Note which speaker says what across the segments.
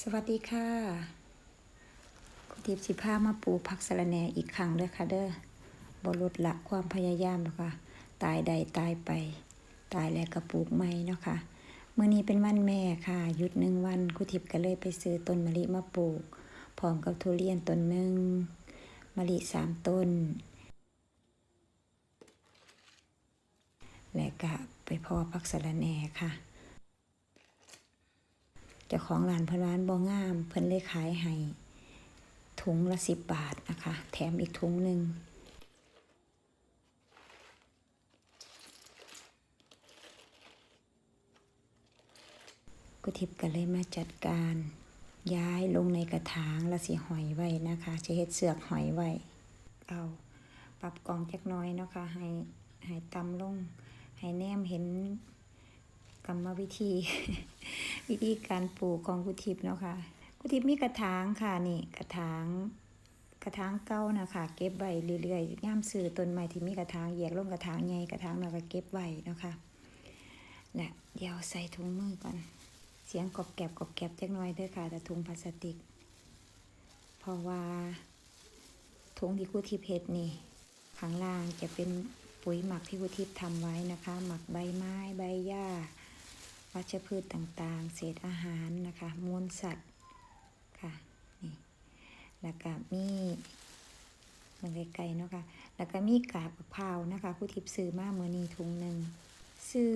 Speaker 1: สวัสดีค่ะคุณทิพย์สิพามาปลูกผักสะระแหน่อีกครั้งเด้อค่ะเด้อบลดละความพยายามแล้วค่ะ ตายใดตายไป ตายแล้วก็ปลูกใหม่เนาะค่ะเมื่อนี้เป็นวันแม่ค่ะ หยุดหนึ่งวันคุณทิพย์ก็เลยไปซื้อต้นมะลิมาปลูก พร้อมกับทุเรียนต้นหนึ่งมะลิสามต้น และก็ไปเพอผักสะระแหน่ค่ะ เจ้าของร้านเพนร้านบ่งาม เพิ่นเลยขายให้ถุงละสิบบาทนะคะ แถมอีกถุงหนึ่งกุทิพย์ก็เลยมาจัดการย้ายลงในกระถางละสิหอยไว้นะคะจะเฮ็ดเสือกหอยไว้ เอาปรับกองจักน้อยเนาะคะให้ให้ต่ำลงให้แนมเห็น กรรมวิธี วิธีการปลูกของกุทิพเนาะค่ะกุทิพมีกระถางค่ะนี่กระถางกระถางเก้านะคะเก็บไว้เรื่อยๆย่ามซื้อต้นใหม่ที่มีกระถางแยกลงกระถางใหญ่กระถางเราก็เก็บไว้เนาะค่ะและเดี๋ยวใส่ถุงมือก่อน เสียงกรอบแกบกรอบแกบจักหน่อยเด้อค่ะ แต่ถุงพลาสติก เพราะว่าถุงที่กุทิพย์เฮ็ดนี่ข้างล่างจะเป็นปุ๋ยหมักที่กุทิพย์ทำไว้นะคะ หมักใบไม้ใบหญ้า วัชพืชต่างๆ เศษอาหารนะคะมูลสัตว์ค่ะนี่แล้วก็มีมันไกลๆเนาะค่ะแล้วก็มีกาบมะพร้าวนะคะผู้ทิพย์ซื้อมาเมื่อนี้ถุงหนึ่งซื้อ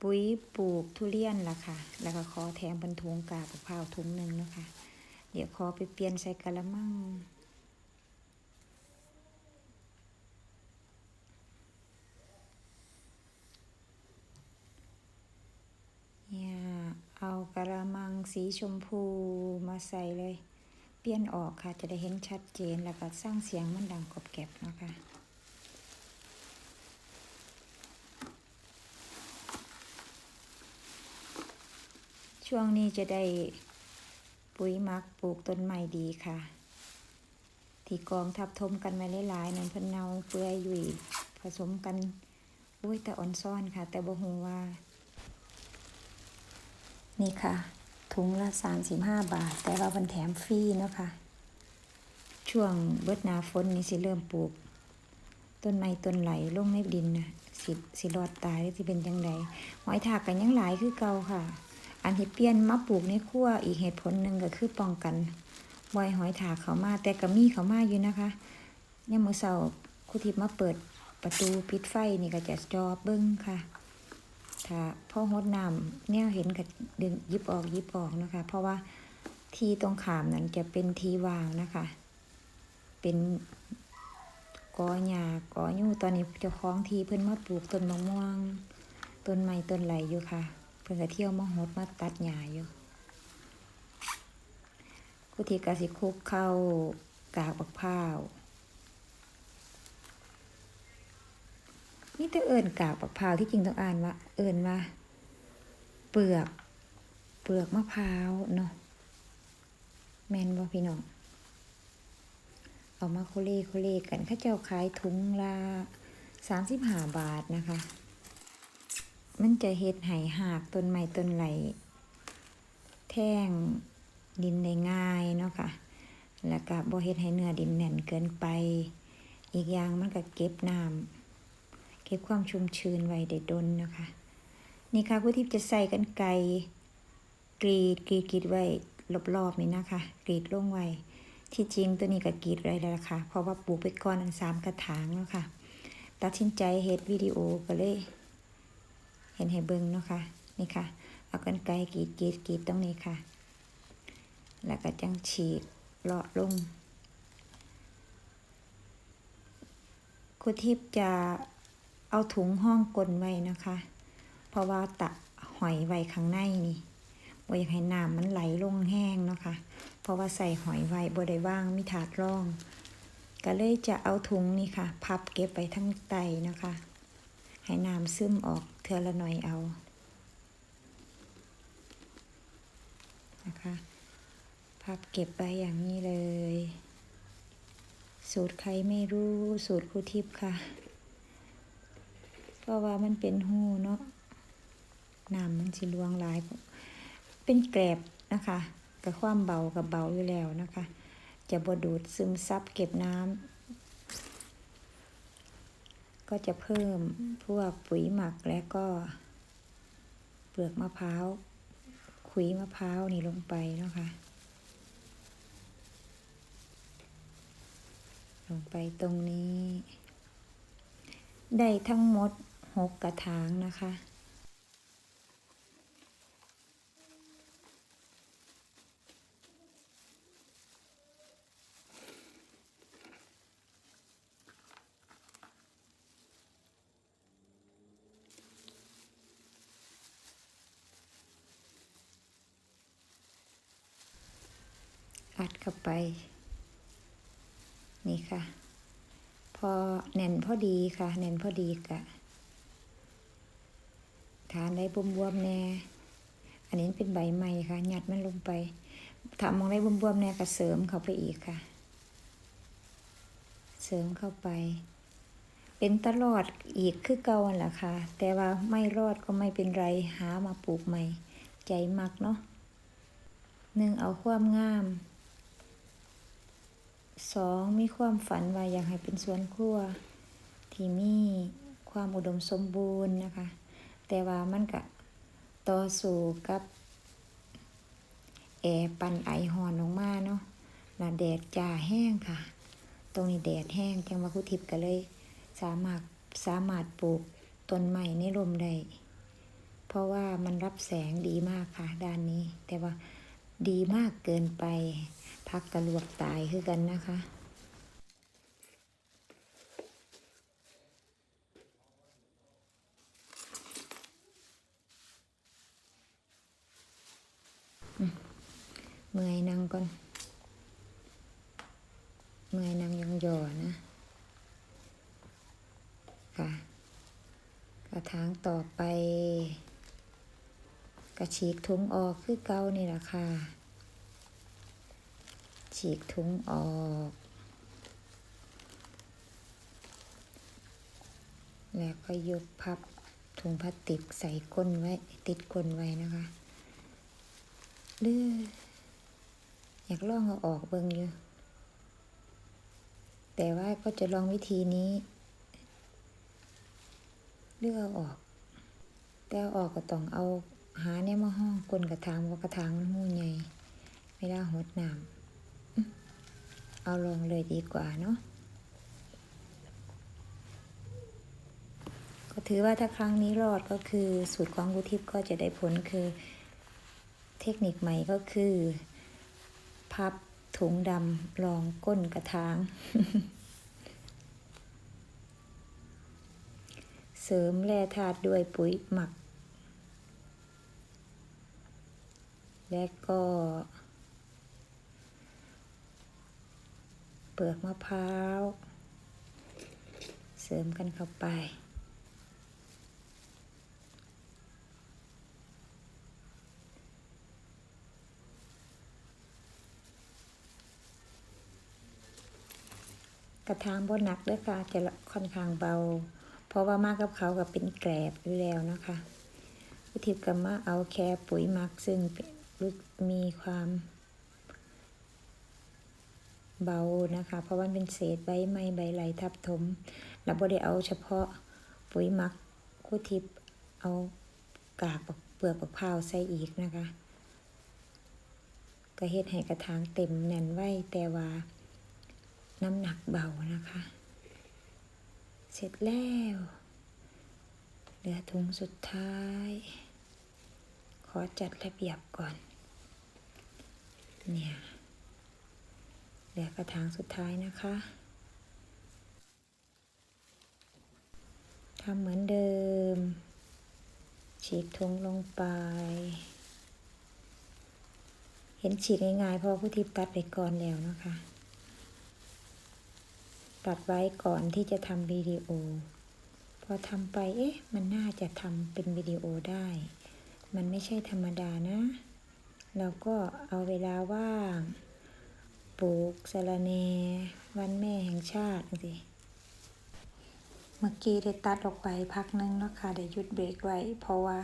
Speaker 1: ปุ๋ยปลูกทุเรียนล่ะค่ะ แล้วก็ขอแถมเป็นถุงกาบมะพร้าวถุงหนึ่งเนาะค่ะเดี๋ยวขอไปเปลี่ยนใส่กะละมัง เนี่ย เอากระมังสีชมพูมาใส่เลย เปลี่ยนออกค่ะ จะได้เห็นชัดเจนแล้วก็สร้างเสียงมันดังกรอบแกรบนะคะช่วงนี้จะได้ปุ๋ยหมักปลูกต้นใหม่ดีค่ะ ที่กองทับทมกันไว้หลายๆนั่นเพิ่นเนาเปื่อยอยู่ผสมกันอุ้ยแต่อ่อนซ่อนค่ะ แต่บ่ฮู้ว่า นี่ค่ะ ถุงละ 35 บาท แต่ว่ามันแถมฟรีเนาะค่ะ ช่วงเบิดนาฝนนี่สิเริ่มปลูก ต้นไม้ต้นไหลลงในดินนะสิสิรอดตายหรือสิเป็นจังไดหอยถากกันยังหลายคือเก่าค่ะ อันที่เปลี่ยนมาปลูกในครัวอีกเหตุผลหนึ่งก็คือป้องกันบอยหอยถากเขามาแต่ก็มีเขามาอยู่นะคะเนี่ยามมื่อเช้าครูทิพย์มาเปิดประตูปิดไฟนี่ก็จะจอเบิ้งค่ะ ถ้าพ่อฮดน้ำเนี่ยเห็นก็ดึงยิบออกยิบออกนะคะ เพราะว่าทีตรงขามนั้นจะเป็นทีวางนะคะ เป็นกอหญ้ากอยูตอนนี้เจ้าของทีเพิ่นมาปลูกต้นมะม่วงต้นไม้ต้นไหลอยู่ค่ะ เพิ่นก็เที่ยวมาฮดมาตัดหญ้าอยู่กุฏิกาสิคุกเข้ากากบักพร้าว นี่แต่เอิญกากบักพร้าวที่จริงต้องอ่านว่า เอิญว่า เปลือก เปลือกมะพร้าวเนาะแมนบ่พี่น้องเอามาโคเลโคเลกันข้าเจ้าขายถุงละสามสิบห้าบาทนะคะ มันจะเฮ็ดให้หากต้นไม้ต้นไหลแท่งดินได้ง่ายเนาะค่ะ แล้วก็บ่เฮ็ดให้เนื้อดินแน่นเกินไป อีกอย่างมันก็เก็บน้ำ เก็บความชุ่มชื้นไว้ได้ดนนะคะ นี่ค่ะผู้ที่จะใส่กันไกกรีดกรีดกรีดไว้รอบๆนี่นะคะ กรีดลงไว้ที่จริงตัวนี้ก็กรีดไว้แล้วล่ะค่ะ เพราะว่าปลูกไปก่อนอันสามกระถางเนาะค่ะ ตัดสินใจเฮ็ดวิดีโอก็เลย เห็นให้เบิ่งเนาะค่ะนี่ค่ะ เอากันไกรกรีดกรีดกรีดตรงนี้ค่ะ แล้วก็จังฉีกเลาะลงครูทิพย์จะ เอาถุงห้องกลนไว้นะคะ เพราะว่าตะหอยไว้ข้างในนี่บ่อยากให้น้ำมันไหลลงแห้งนะคะ เพราะว่าใส่หอยไว้บ่ได้ว่างมีถาดรอง ก็เลยจะเอาถุงนี่ค่ะ พับเก็บไว้ทั้งไตนะคะ ให้น้ำซึมออกเทือละหน่อยเอานะคะพับเก็บไว้อย่างนี้เลย สูตรใครไม่รู้สูตรครูทิพย์ค่ะ เพราะว่ามันเป็นหูเนาะน้ำมันสิลวงหลาย เป็นแกลบนะคะกับความเบากับเบาอยู่แล้วนะคะ จะบดูดซึมซับเก็บน้ำก็จะเพิ่มพวกปุ๋ยหมักและก็ เปลือกมะพร้าวขุยมะพร้าวนี่ลงไปนะคะ ลงไปตรงนี้ ได้ทั้งหมด หกกระถางนะคะ อัดเข้าไป นี่ค่ะ พอแน่นพอดีค่ะ แน่นพอดีกะ ทานได้บวมๆแน่อันนี้เป็นใบใหม่ค่ะหยัดมันลงไปทำมองได้บวมๆแน่ก็เสริมเข้าไปอีกค่ะ เสริมเข้าไป เป็นตลอดอีกคือเก่าแหละค่ะ แต่ว่าไม่รอดก็ไม่เป็นไรหามาปลูกใหม่ ใจมักเนาะหนึ่งเอาความงามสองมีความฝันว่าอยากให้เป็นสวนครัว ที่มีความอุดมสมบูรณ์นะคะ แต่ว่ามันก็ต่อสู้กับแอร์ปันไอหอนลงมาเนาะแล้วแดดจ้าแห้งค่ะ ตรงนี้แดดแห้งจังว่าคุทิพย์ก็เลย สามารถสามารถปลูกต้นใหม่ในร่มได้ เพราะว่ามันรับแสงดีมากค่ะ ด้านนี้ แต่ว่าดีมากเกินไป พักกระลวกตายคือกันนะคะ เมื่อยนั่งก่อน เมื่อยนั่งยองยอนะค่ะกระถางต่อไป กระฉีกถุงออกคือเก่านี่แหละค่ะ ฉีกถุงออกแล้วก็ยกพับถุงพลาสติกใส่ก้นไว้ ติดก้นไว้นะคะ เลืออยากลองเอาออกเบิ่งอยู่ แต่ว่าก็จะลองวิธีนี้เลือกเอาออก แต่ออกก็ต้องเอาหาเนี่ยมาห้องก้นกระถางว่ากระถางมันหูใหญ่เวลาหดน้ำเอาลงเลยดีกว่าเนาะก็ถือว่าถ้าครั้งนี้รอดก็คือสูตรของกุทิพย์ก็จะได้ผลคือ เทคนิคใหม่ก็คือ พับถุงดำรองก้นกระถาง เสริมแร่ธาตุด้วยปุ๋ยหมัก และก็ เปลือกมะพร้าว เสริมกันเข้าไป ระถางบนหนักเด้วยค่ะจะค่อนข้างเบา เพราะว่ามากกับเขากับเป็นแกลบอยู่แล้วนะคะวิธีกรรมะเอาแค่ปุ๋ยมักซึ่งมีความเบานะคะ เพราะว่าเป็นเศษใบไม้ใบไหลทับถมเราบ่ได้เอาเฉพาะปุ๋ยมักคู่ทิพเอากากเปลือกมะพร้าวใส่อีกนะคะ ก็เฮ็ดให้กระถางเต็มแน่นไว้แต่ว่า น้ำหนักเบานะคะ เสร็จแล้ว เหลือถุงสุดท้าย ขอจัดระเบียบก่อน เนี่ย เหลือกระถางสุดท้ายนะคะทำเหมือนเดิม ฉีกถุงลงไป เห็นฉีกง่ายๆเพราะผู้ทิพตัดไปก่อนแล้วนะคะ ตัดไว้ก่อนที่จะทำวิดีโอ พอทำไปเอ๊ะ มันน่าจะทำเป็นวิดีโอได้ มันไม่ใช่ธรรมดานะ เราก็เอาเวลาว่างปลูกสะระแหนวันแม่แห่งชาติสิเมื่อกี้ได้ตัดออกไปพักนึงแล้วค่ะได้หยุดเบรกไว้ เพราะว่า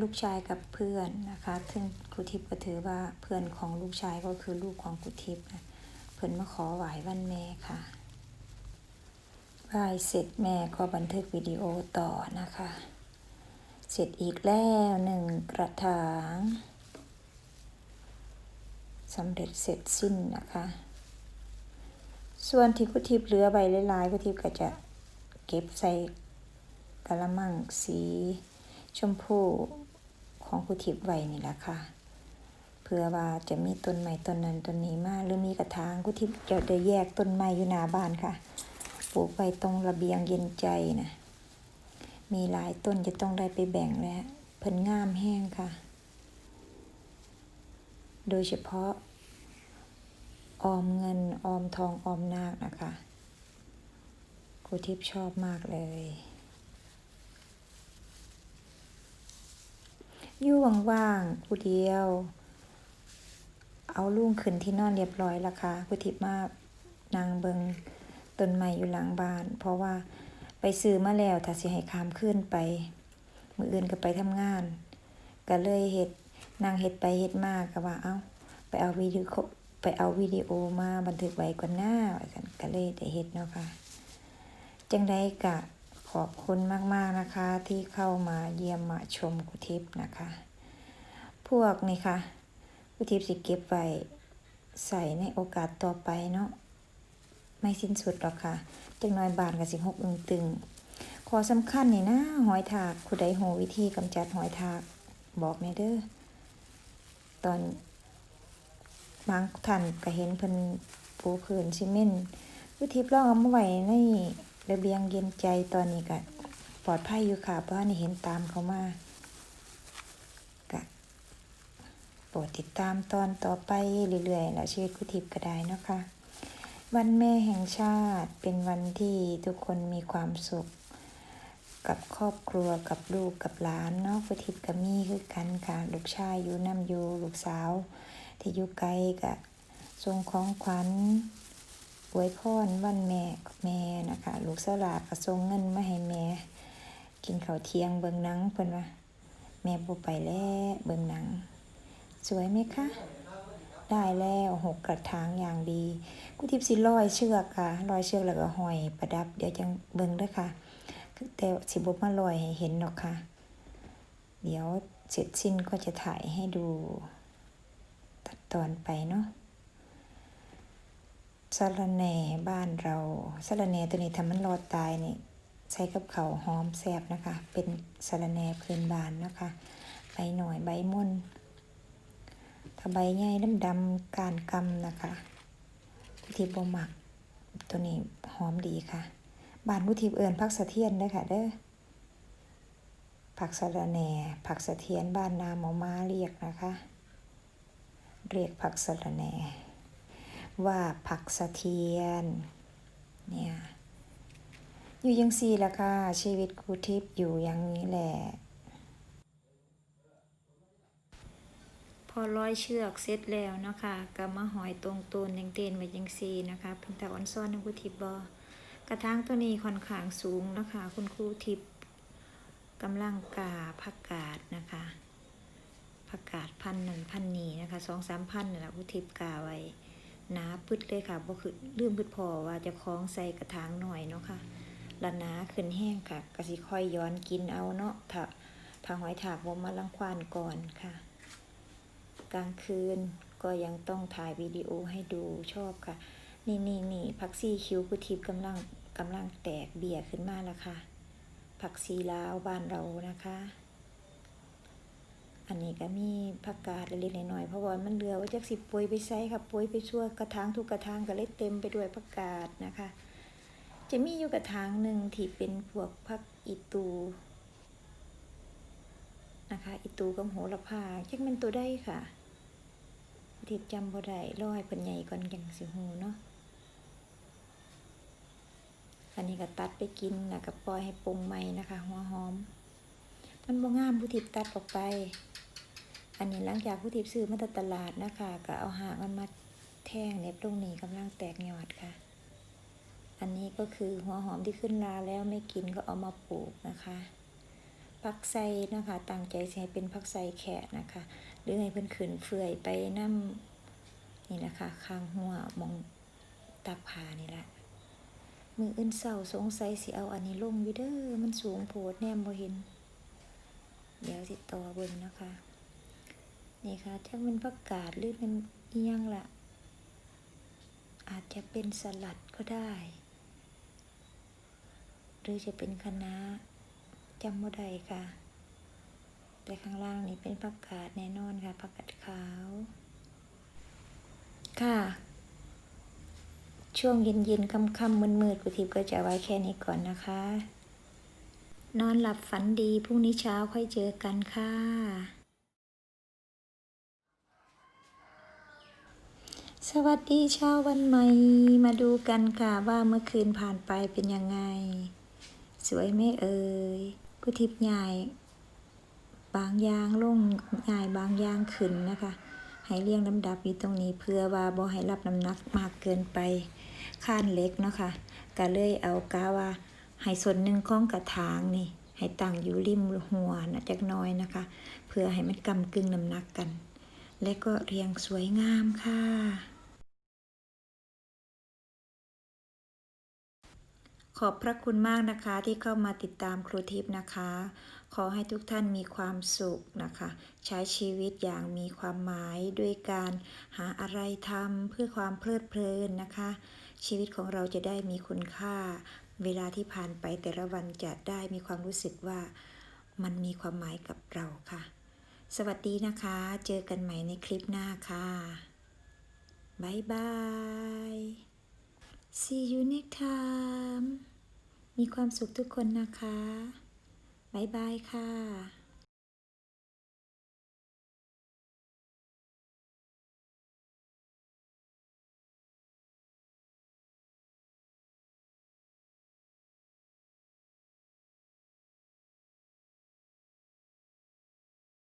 Speaker 1: ลูกชายกับเพื่อนนะคะ ซึ่งครูทิพย์ก็ถือว่าเพื่อนของลูกชายก็คือลูกของครูทิพย์นะเพิ่อนมาขอไหว้วันแม่ค่ะ ไหว้เสร็จแม่ก็บันทึกวิดีโอต่อนะคะ เสร็จอีกแล้วหนึ่งกระถางสำเร็จเสร็จสิ้นนะคะ ส่วนที่ครูทิพย์เหลือใบลายๆครูทิพย์ก็จะเก็บใส่กระมังสีชมพูของครูทิพย์ไว้นี่แหละค่ะเพื่อว่าจะมีต้นไม้ต้นนั้นต้นนี้มาหรือมีกระถางครูทิพย์จะได้แยกต้นไม้อยู่หน้าบ้านค่ะ ลูกไว้ตรงระเบียงเย็นใจนะมีหลายต้นจะต้องได้ไปแบ่งแล้วเพิ่นงามแห้งค่ะ โดยเฉพาะ ออมเงินออมทองออมนาคนะคะครูทิพย์ชอบมากเลยอยู่ว่างๆผู้เดียว เอาลุงขึ้นที่นอนเรียบร้อยล้วค่ะครูทิพย์มากนางเบิง ต้นไม้อยู่หลังบ้าน เพราะว่าไปซื้อมาแล้วถ้าสิให้ข้ามขึ้นไป มืออื่นก็ไปทำงาน ก็เลยเฮ็ดนางเฮ็ดไปเฮ็ดมาก็ว่า เอ้า ไปเอาวิดีโอไปเอาวิดีโอมาบันทึกไว้ก่อนหน้ากันก็เลยได้เฮ็ดเนาะค่ะ จังไดกะขอบคุณมากๆนะคะ ที่เข้ามาเยี่ยมมาชมกุทิพย์นะคะ พวกนี่ค่ะกุทิพย์สิเก็บไว้ใส่ในโอกาสต่อไปเนาะ ไม่สิ้นสุดหรอกค่ะจังน้อยบานกับสิหกอึงตึงขอสำคัญนี่นะหอยทากผู้ใดโหวิธีกำจัดหอยทากบอกแม่เด้อตอนบางท่านก็เห็นเพิ่นปูพื้นซีเมนต์วิธีลองเอามาไว้ในระเบียงเย็นใจตอนนี้ก็ปลอดภัยอยู่ค่ะเพราะว่านี่เห็นตามเขามาก็โปรดติดตามตอนต่อไปเรื่อยๆแล้วชีวิตกุทิพย์ก็ได้นะคะ วันแม่แห่งชาติเป็นวันที่ทุกคนมีความสุข กับครอบครัวกับลูกกับหลานเนาะกุทิพย์ก็มีคือกันค่ะลูกชายอยู่น้ำอยู่ลูกสาว ที่อยู่ไกลก็ส่งของขวัญอวยพรวันแม่กับแม่นะคะ ลูกสลาก็ส่งเงินมาให้แม่ กินข้าวเที่ยงเบิ่งหนังเพิ่นว่าแม่บ่ไปแล้วเบิ่งหนัง สวยไหมคะ ได้แล้วหกกระถางอย่างดีกุทิพสิร้อยเชือกค่ะร้อยเชือกแล้วก็ห้อยประดับ เดี๋ยวจังเบิ่งด้อค่ะแต่สิบ่มาร้อยให้เห็นหรอกค่ะ เดี๋ยวเสร็จสิ้นก็จะถ่ายให้ดู ตัดตอนไปเนาะสะระแหน่บ้านเราสะระแหน่ตัวนี้ทำมันรอดตายนี่ใช้กับเขาหอมแซบนะคะ เป็นสะระแหน่พื้นบ้านนะคะใบหน่อยใบม่น ใบใหญ่ดำดำๆการกำนะคะกุทิบหมัก ตัวนี้หอมดีค่ะบานกุทิเอิญพักสะเทียนเด้อค่ะเด้อผักสะระแหน่ ผักสะเทียนบ้านนาหมอมาเรียกนะคะ เรียกผักสะระแหน่ ว่าผักสะเทียน เนี่ยอยู่ยังสี่ละค่ะชีวิตครูทิพย์อยู่อย่างนี้แหละ อร้อยเชือกเสร็จแล้วนะคะก็มาหอยตรงตูนยังเตนไว้ยังซีนะคะเป็นตาอ่อนซ้อนของครูทิพย์บอกระถางตัวนี้ค่อนข้างสูงนะคะ คุณครูทิพย์กำลังกาผักกาดนะคะผักกาดพันหนึ่งพันนีนะคะสองสามพันนี่แหละพุทิพกาไว้หนาปึดเลยค่ะบ่คือลืมพึดพอว่าจะคล้องใส่กระถางหน่อยเนาะค่ะละนาขึ้นแห้งค่ะกะสิค่อยย้อนกินเอาเนาะถ้าถ้าหอยถากบ่มาลังควานก่อนค่ะ กลางคืน ก็ยังต้องถ่ายวิดีโอให้ดูชอบค่ะ นี่นี่นี่พักซี่คิ้วพุทิพกำลังกำลังแตกเบี่ยขึ้นมาแล้วค่ะ ผักซีลาวบ้านเรานะคะ อันนี้ก็มีผักกาดเล็กๆน้อยๆเพราะว่ามันเหลือไว่าจากสิบปุยไปใส่ค่ะปุยไปชั่วกระถางทุกกระถางก็เลยเต็มไปด้วยผักกาดนะคะ จะมีอยู่กระถางหนึ่งที่เป็นพวกผักอีตูนะคะอีตูกับโหระพาจักมันตัวได้ค่ะ ทิบจำบ่ได้ร้อยเป็นใหญ่ก่อนจังสิหูเนาะอันนี้ก็ตัดไปกินแล้วก็ปล่อยให้ปรุงใหม่นะคะ หัวหอม มันบ่งามผู้ทิพตัดออกไป อันนี้หลังจากผู้ทิพซื้อมาจากตลาดนะคะ ก็เอาหางมันมาแท่งเน็บตรงนี้กำลังแตกยอดค่ะ อันนี้ก็คือหัวหอมที่ขึ้นราแล้วไม่กินก็เอามาปลูกนะคะ ผักไซนะคะ ตั้งใจให้เป็นผักไซแขะนะคะ หรือให้เพิ่นขึ้นเฟื่อยไปน้ำนี่นะคะข้างหัวมองตาผานี่แหละมืออื่นเศร้าสงสัยสิเอาอันนี้ลงอยู่เด้อมันสูงโพดแนมบ่เห็น เดี๋ยวสิต่อเบิ่งนะคะ นี่ค่ะถ้าเป็นผักกาดหรือเป็นอียังล่ะอาจจะเป็นสลัดก็ได้ หรือจะเป็นคะน้า จำบ่ได้ค่ะ แต่ข้างล่างนี่เป็นผักกาดแน่นอนค่ะผักกาดขาว ค่ะ ช่วงเย็นๆค่ำๆมืดๆกุทิพย์ก็จะไว้แค่นี้ก่อนนะคะ นอนหลับฝันดีพรุ่งนี้เช้าค่อยเจอกันค่ะสวัสดีเช้าวันใหม่ มาดูกันค่ะว่าเมื่อคืนผ่านไปเป็นยังไง สวยไหมเอ่ย กุทิพย์ใหญ่บางยางลงใหญ่บางยางขึ้นนะคะให้เรียงลำดับอยู่ตรงนี้เพื่อว่าบ่ให้รับน้ำหนักมากเกินไปข้านเล็กเนาะค่ะก็เลยเอากาว่าให้ส่วนหนึ่งของกระถางนี่ ให้ตั้งอยู่ริมหัวนะจักน้อยนะคะ เพื่อให้มันกำกึ่งน้ำหนักกัน และก็เรียงสวยงามค่ะ ขอบพระคุณมากนะคะที่เข้ามาติดตามครูทิพย์นะคะ ขอให้ทุกท่านมีความสุขนะคะ ใช้ชีวิตอย่างมีความหมายด้วยการหาอะไรทำเพื่อความเพลิดเพลินนะคะ ชีวิตของเราจะได้มีคุณค่า เวลาที่ผ่านไปแต่ละวันจะได้มีความรู้สึกว่ามันมีความหมายกับเราค่ะ สวัสดีนะคะ เจอกันใหม่ในคลิปหน้าค่ะบ๊ายบาย See you next time มีความสุขทุกคนนะคะ บ๊ายบายค่ะ